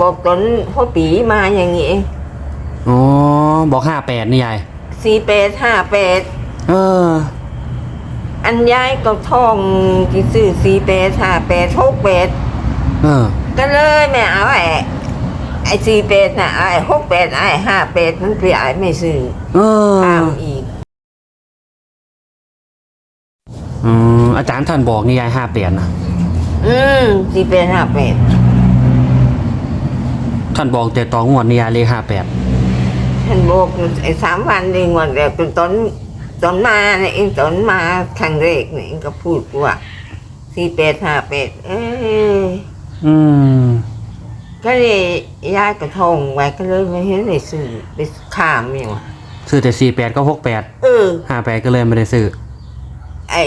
บอกตนพ่อปีมาอย่างนี้อ๋อบอกห้าแปดนี่ยายสี่แปดห้าแปดเออ อันย้ายก็ท่องที่ซื้อสี่แปดห้าแปดหกแปดเออ ก็เลยไม่เอาไอ้ไอ้สี่แปดน่ะไอ้หกแปดไอ้ห้าแปดมันเปลี่ยนไม่ซื้อเออข้ามอีกอืมอาจารย์ท่านบอกนี่ยายห้าแปดนะอืมสี่แปดห้าแปด ท่านบอกแต่ต่องวดนี่ยายเลขห้าแปดฉันบอกไอ้สามวันเองวันแรกเป็นตอนตอนมาเนี่ยเองตอนมาครั้งแรกเนี่ยเองก็พูดว่าสี่แปดห้าแปดเอ้ยอืมก็เลยย้ายกระทงไว้ก็เลยไม่เห็นในสื่อไปข้ามอย่างวะซื้อแต่สี่แปดก็หกแปดเออห้าแปดก็เลยไม่ได้ซื้อไอ้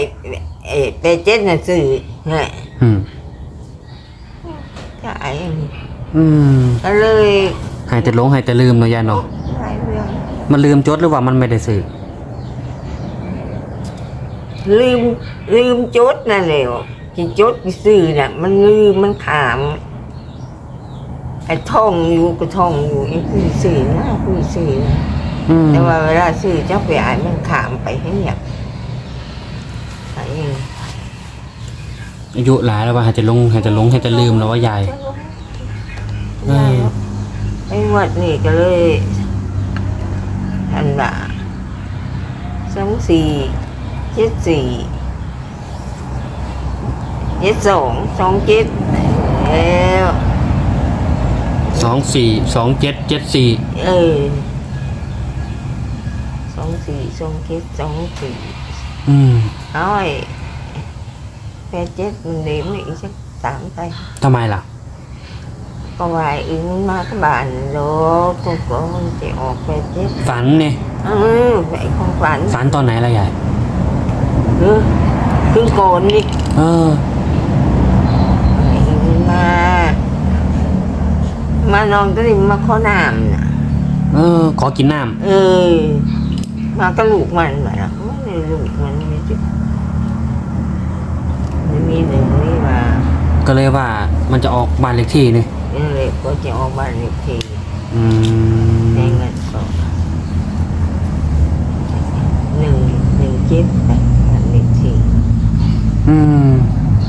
ไอ้เปเจ็ดน่ะสื่อไงอืมก็ไอ้ อืมก็เลยให้แต่หลงให้แต่ลืมเนาะยายเนาะหลายเรื่องมันลืมจดหรือว่ามันไม่ได้ซื้อลืมลืมจดนั่นแหละที่จดที่สื่อน่ะ มันลืมมันขามไอ้ท่องอยู่ก็ท่องอยู่ไอ้คือสื่อนะคือสื่อนะอืมแต่ว่าเวลาสื่อเจ้าไปอ่านมันขามไปให้เนี่ยไอ้อายุหลายแล้วว่าให้แต่หลงให้แต่หลงให้แต่ลืมแล้วว่ายายเออ ไอ้วัดนี่ก็เลยอันละสองสี่เจ็ดสี่เจ็ดสองสองเจ็ดแล้วสองสี่สองเจ็ดเจ็ดสี่เออสองสี่สองเจ็ดสองสี่อืมเอาไอ้แปดเจ็ดมันเลี้ยงอีกสักสามไปทำไมล่ะ ก็ว่าอีกมันมาก็บานโลกก็ก็มันจะออกแปดเจ็ดฝันเนี่ยเออไอ้ของฝันฝันตอนไหนล่ะยายเออขึ้นโกนนี่เออไอ้มันมา มานอนก็เลยมาข้อน้ำน่ะเออ ขอกินน้เออ มาก็ลูกมันมาละไม่ได้ลูกมันไม่จุไม่มีหนึ่งนี่มาำก็เลยว่ามันจะออกบ้านเลขที่นี่นี่เลย ก็จะออกบ้านเลขที่อืมได้เงินสดหนึ่งหนึ่งเจ็ดไปบ้านเลขที่อืม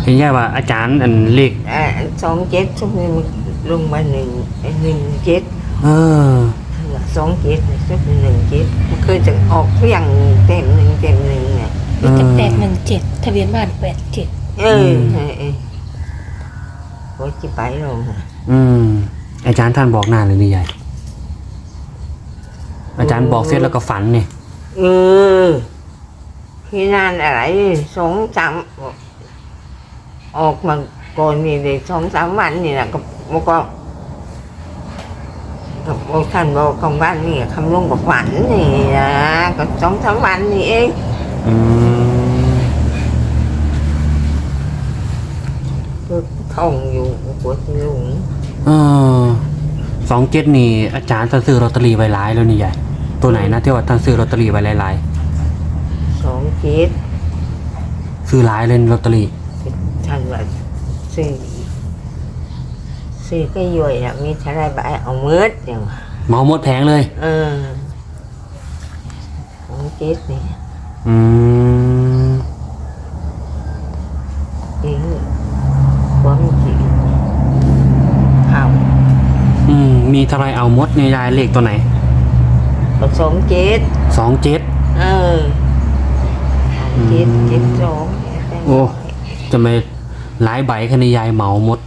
เห็นยายว่าอาจารย์อันเลขอ่าสองเจ็ดช่วงนี้มันลงมาหนึ่งไอ้หนึ่งเจ็ดเออ สองเจ็ดเนี่ยช่วงหนึ่งเจ็ดมันเคยจะออกเพียงเต็มหนึ่งเต็มหนึ่งเนี่ยเออ แปดหนึ่งเจ็ดทะเบียนบ้านแปดเจ็ดเออมเออเออโอ้ยจิไปลงอื ม อาจารย์ท่านบอกนานเลยนี่ยายอาจารย์บอกเสร็จแล้วก็ฝันเนี่ยเออที่นั่นอะไรสองสามออกมาก่อนนี่เลยสองสามวันนี่แหละก็บอกว่าก็บอกท่านบอกของบ้านนี่คำลงกับฝันนี่นะก็สองสามวันนี่เองอืมก็ท่องอยู่ ปวดลุงเออสองเจ็ดนี่ อาจารย์ท่านซื้อลอตเตอรี่ไว้หลายแล้วนี่ยายตัวไหนนะที่ว่าท่านซื้อลอตเตอรี่ไว้หลายสองเจ็ดๆซื้อหลายเลยลอตเตอรี่ท่านว่าซื้อซื้อก็ย่อยนะมีเทาไรใบเอาเมืดอย่างว่าเมาหมดแผงเลย เออสองเจ็ดนี่ อืม เองความจริงเขา อื มมีเท่าไรเอาหมดเนี่ยยายเลขตัวไหนผสมเจ็ดสองเจ็ดเออสองเจ็ดอืมเจ็ดสองโอ้จะไม่หลายใบคันนี้ยายเหมาหมด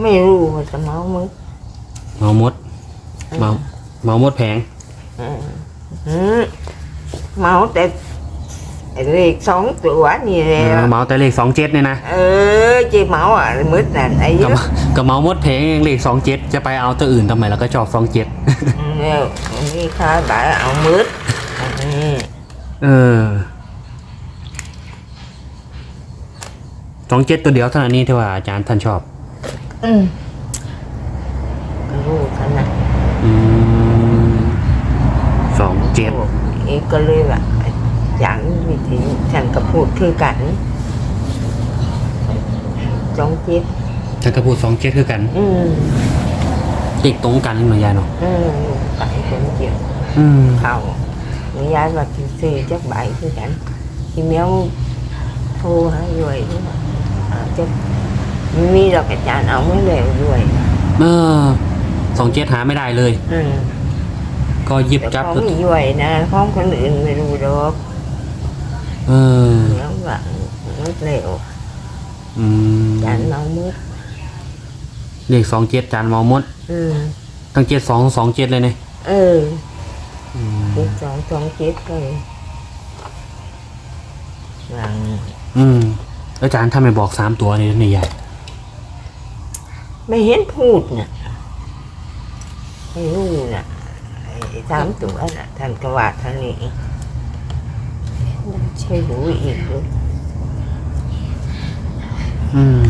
ไม่รู้ว่าจะเมามึงเหมาหมดเหมาเหมาหมดแผงเออหืมเมาแต่ เลขสองตัวนี่แหละเออเหมาแต่เลขสองเจ็ดเนี่ยนะเออจีเมาอะมืดน่ะไอ้เยก็อะก็เหมาหมดแผงเองเลขสองเจ็ดจะไปเอาตัวอื่นทำไมแล้วก็ชอบสองเจ็ดเนี่ยนี่ค่าใบเอามืดอันนี้เออสองเจ็ดตัวเดียวเท่านั้นนี่ที่ว่าอาจารย์ท่านชอบ อืมก็รู้ขนาดอืมสองเจ็ดเองก็เลยว่า อย่างวิธีฉันก็พูดคือกันสองเจ็ดท่านก็พูดสองเจ็ดคือกันอืมเด็กตรงกันหน่อยยายเนาะอืมไก่คนเจียวอืมเข้าหนูย้ายมาที่ซื้อจักใบคือกันที่เมียวโทรให้ด้วยด้วยอาจจะมีดอกอาจารย์เอาไม่เลยด้วยเออสองเจ็ดหาไม่ได้เลย อืมก็หยิบแต่จับของมีด้วยนะของคนอื่นไม่รู้ดอกเออแล้วว่ามืดเร็วอืมอาจารย์เรามืดเลขสองเจ็ดจานมอมดอืมตั้งเจ็ดสองสองเจ็ดเลยเนี่ยเอออืมเจ็ดสองสองเจ็ดเลยหลังอืมอาจารย์ทำไมบอกสามตัวนี่นี่ยายไม่เห็นพูดน่ะไม่รู้น่ะไอ้สามตัวน่ะท่านกวาดท่านนี้ ไม่รู้อีกเลยอืม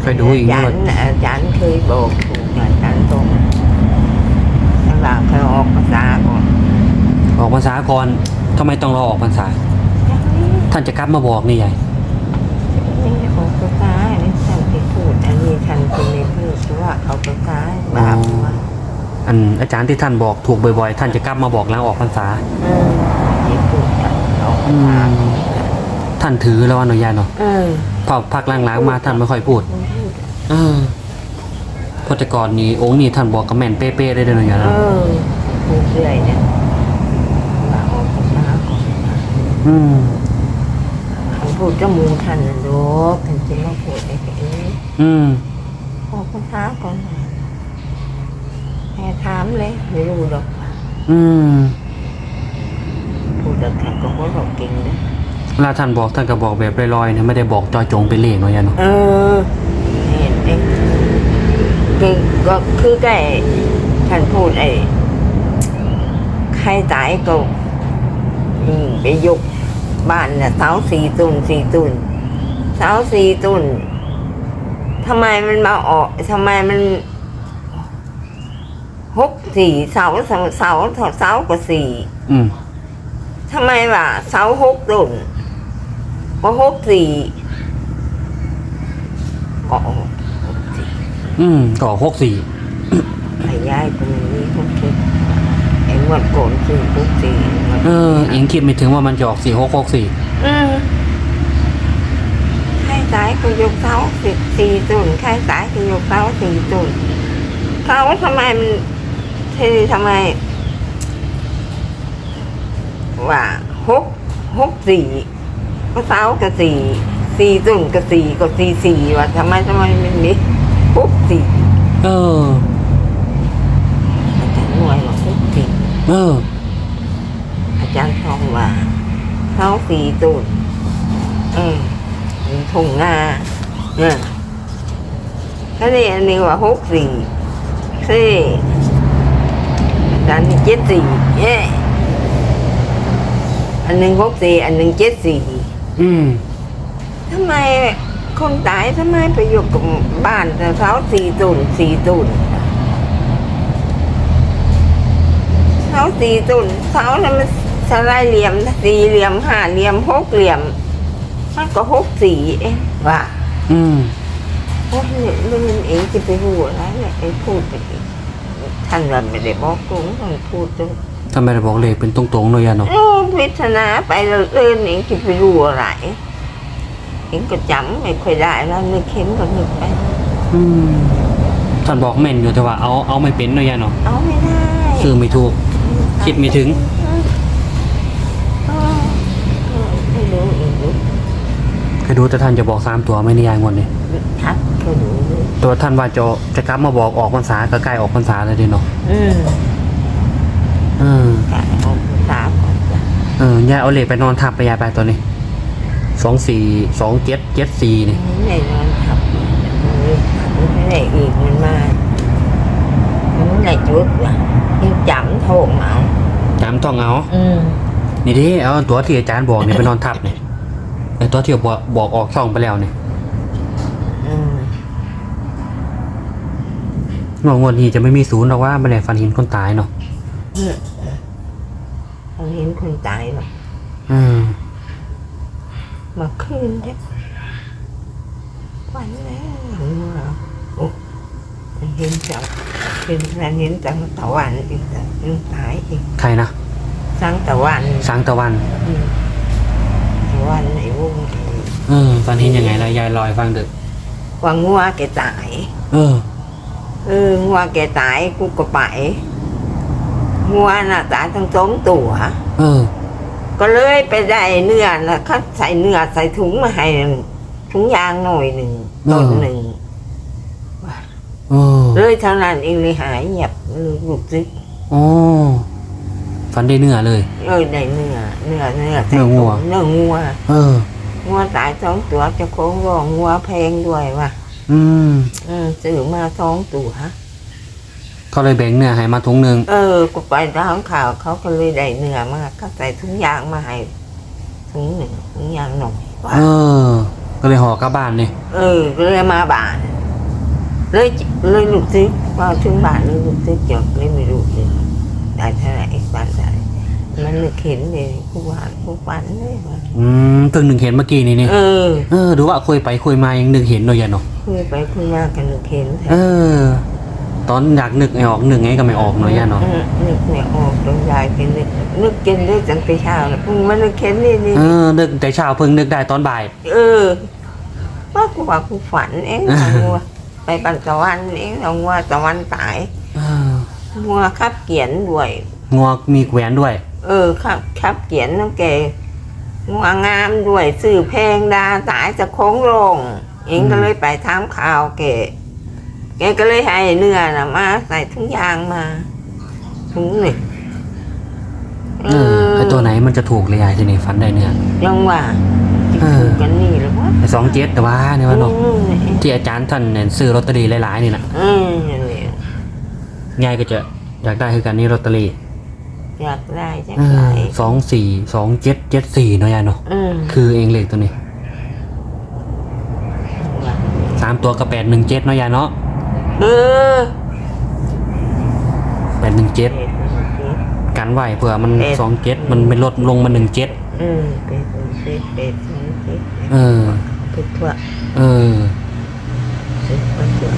เคยดูอีกอาไหมจารย์น่ะอาจารย์เคยบอกถูกอาจารย์ตรงท่านว่าเคยออกภาษาก่อนออกพรรษาก่อนทำไมต้องรอออกพรรษา ท่านจะกลับมาบอกนี่ยายนี่ออกภาษาอันนี้ท่านที่พูดอันนี้ท่านเป็นในพูดว่าเขาภาษาบาปว่าอันอาจารย์ที่ท่านบอกถูกบ่อยๆ ท่านจะกลับมาบอกหล้างออกพรรษา เออ ที่พูดกันออกภาอืษามท่านถือแล้วหน่อยยายเนาะเออพอพักหล้างๆมาท่านไม่ค่อยพูดมันพูดเออเพอแต่ก่อนนี้องค์นี้ท่านบอกกับแม่นเป๊ะๆได้เลยหน่อยยายเอเนาะอพูดเรื่อยเนี่ยว่าออกภาษาก่อนอืมท่านพูดกับหมูท่านนะลูกท่านจะมาพูดไอ้เอ๋อืมออกภาษาก่อนแค่ถามเลยไม่รู้หรอกอืมพูด แล้วท่านก็หัวเราะเก่งนะเวลาท่านบอกท่านก็บอกแบบลอยๆนะไม่ได้บอกจอยจงเป็นเลขหน่อยยายเนาะเออเห็นเองคือก็คือไก่ท่านพูดไอ้ใครตายก็อืมไปยกบ้านน่ะเสาสี่ตุนสี่ตุนเสาสี่ตุนทำไมมันมาออกทำไมมันหกสี่เสาเสาเสาเสาก็สี่อืม ทำไมวะเสาหกตุนก็หกสี่ก็หกสี่อืมก็หกสี่ไอ้ยายก็มันมีหกสี่ไอ้งวดโกนคือหกสี่งวดเออเองคิดไม่ถึงว่ามันจะออกสี่หกหกสี่อืมใครตายก็ยกเสาสิบสี่ตุนใครตายก็ยกเสาสี่ตุนเขาทำไมมันที่ทำไม ว่าหกหกสี่ก็เสาก็สี่สี่ตุนก็สี่ก็สี่สี่ว่าทำไมทำไมมันมีหกสี่เอออาจารย์หน่วยว่าหกสี่เออ อาจารย์ทองว่าเสาสี่ตุนเออมีทงหน้าเนี่ยถ้านี่อันนี้ว่าหกสี่สี่อาจารย์นี่เจ็ดสี่เย้ อันหนึ่งหกสี่อันหนึ่งเจ็ดสี่อืมทำไมคนตายทำไมไปอยู่กับบ้านแต่เสาสี่ตุนสี่ตุนเสาสี่ตุนเสานั้นมันสลายเหลี่ยมสี่เหลี่ยมห้าเหลี่ยมหกเหลี่ยมมันก็หกสี่เองว่า อืมโอ้ยมันเองจะไปรู้อะไรเนี่ยไอ้พูดไปอีกท่านว่าไม่ได้บอกกงท่านพูดตรง ทำไมได้บอกเลขเป็นตรงๆหน่อยยายเนาะ โอ้พิจารณาไปเลยเล่นเองจะไปรู้อะไรเองก็จำไม่ค่อยได้แล้วนึกเห็นก็นึกไป อืมท่านบอกแม่นอยู่แต่ว่าเอาเอาไม่เป็นหน่อยยายเนาะเอาไม่ได้ซื้อไม่ถูก คิดไม่ถึง เออเออไม่รู้อีกรู้เคยดูแต่ท่านจะบอกสามตัวไม่นิยายงวดเนี่ยทักก็รู้เลยตัวท่านว่าจะจะกลับมาบอกออกพรรษาก็ใกล้ออกพรรษาแล้วดิเนาะ อืม เออ แต่เอาภาษาก่อนจ้ะ เออยายเอาเหลขไปนอนทับไปยายไปตัวนี้สองสี่สองเจ็ดเจ็ดสี่นี่ไม่ได้นอนทับมันไม่ได้อีกมันมามันไม่ได้จุดว่ะยังจำโทงเอาจำต้องเอาอืมนี่ดิเอาตัวที่อาจารย์บอกเนี่ยไปนอนทับเนี่ยไอตัวที่บอกบอกออกช่องไปแล้วเนี่ยอืมงวงวดนี้จะไม่มีศูนย์หรอกว่าไม่ได้ฟันหินคนตายเนาะ เขาเห็นคนตายหรอกอืมมาคืนเนี่ยวันแล้วหลังมาโอ้เห็นจังเป็นนั้นเห็นจังตะวันอีกแต่ยังตายอีกใครนะสังตะวันสางตะวันอืมตะวันไอ้วงไอ้เออตอนนี้ยังไงล่ะยายลอยฟังดึก ว่างัวแกตาย เออ เอองัวแกตายกูก็ไป งัวน่ะตายทั้งสองตัว เออ ก็เลยไปได้เนื้อนะเขาใส่เนื้อใส่ถุงมาให้ถุงยางหน่อยหนึ่งเออ ต้นหนึ่งเออเลยเท่านั้นเองเลยหายเงียบเลยลูกซึกโอ้ฟันได้เนื้อเลยเลยได้เนื้อเนื้อเนื้อใส่เนื้องัวถุงเนื้องัวเออ งัวตายสองตัวเจะโค้งรองงัวแพงด้วยว่ะอืม อืมซื้อมาสองตัว เขาเลยแบ่งเนื้อให้มาถุงหนึ่งเออกูไปทางข่าวเขาก็เลยได้เนื้อมาเขาใส่ถุงยางมาให้ถุงหนึ่งถุงยางหน่อยว่าเออ ก็เลยห่อกลับบ้านนี่เออก็เลยมาบ้านเลยเลยลูกซิกพอถึงบ้านเลยลูกซิกจบเลยไม่รู้เลยได้เท่าไหร่บ้านได้มันนึกเห็นเลยผู้วานผู้ปันเลยว่าอืมเพิ่งหนึ่งเห็นเมื่อกี้นี่นี่เออ เออดูว่าคุยไปคุยมายังนึกเห็นหน่อยยายเนาะคุยไปคุยมากันนึกเห็นแท้เออ ตอนอยากนึกไอ้ออกนึกไงก็ไม่ออกหน่อยยายเนาะออนึกไม่ออกตรงยายเป็นนึกนึกกินได้จังไปเช้าแล้วพุ่งมันนึกเห็นนี่นี่เออนึกแต่เช้าเพิ่งนึกได้ตอนบ่าย เออว่ากูว่ากูฝันเองเอางัวไปปันตะวันเองเอางัวตะวันตายเอองัวขับเกียนด้วยงวมีแหวนด้วย เออขับขับเกียนน้องแกงัวงามด้วยซื้อเพลงดาสายจะโค้งลงเองก็เลยไปทำข่าวแก แกก็เลยให้เนื้อน่ะมาใส่ถุงยางมาถุงหนึ่งเออไอตัวไหนมันจะถูกเลยยายทีนี้ฟันได้เนี่ยยังว่าเออถูกกันนี่หรือวะไอสองเจ็ดแต่ว่าเนี่ยว่าเนาะอืมที่อาจารย์ท่านเนี่ยซื้อลอตเตอรี่หลายๆนี่นะอืมนั่นแหละยายก็จะอยากได้คือกันนี่ลอตเตอรี่อยากได้จังเอไรอสองสี่สองเจ็ดเจ็ดสี่เนาะยายเนาะอืมคือเองเลขตัวนี้สามตัวก็แปดหนึ่งเจ็ดเนาะยายเนาะ เออแปดหนึ่งเจ็ดเป็ดมันเจ็ดกันไหวเผื่อมันแปดสองเจ็ดมันเป็นลดลงมาหนึ่งเจ็ดอืมเป็ดมันเจ็ดเป็ดมันเจ็ดเออเป็ดทั่วเออเป็ดมันทั่ว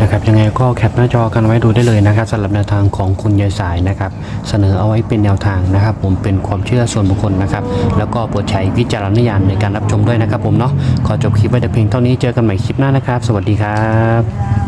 นะครับยังไงก็แคปหน้าจอกันไว้ดูได้เลยนะครับสำหรับแนวทางของคุณยายสายนะครับเสนอเอาไว้เป็นแนวทางนะครับ ผมเป็นความเชื่อส่วนบุคคลนะครับแล้วก็โปรดใช้วิจารณญาณในการรับชมด้วยนะครับ ผมเนาะขอจบคลิปไว้แต่เพียงเท่านี้เจอกันใหม่คลิปหน้านะครับ สวัสดีครับ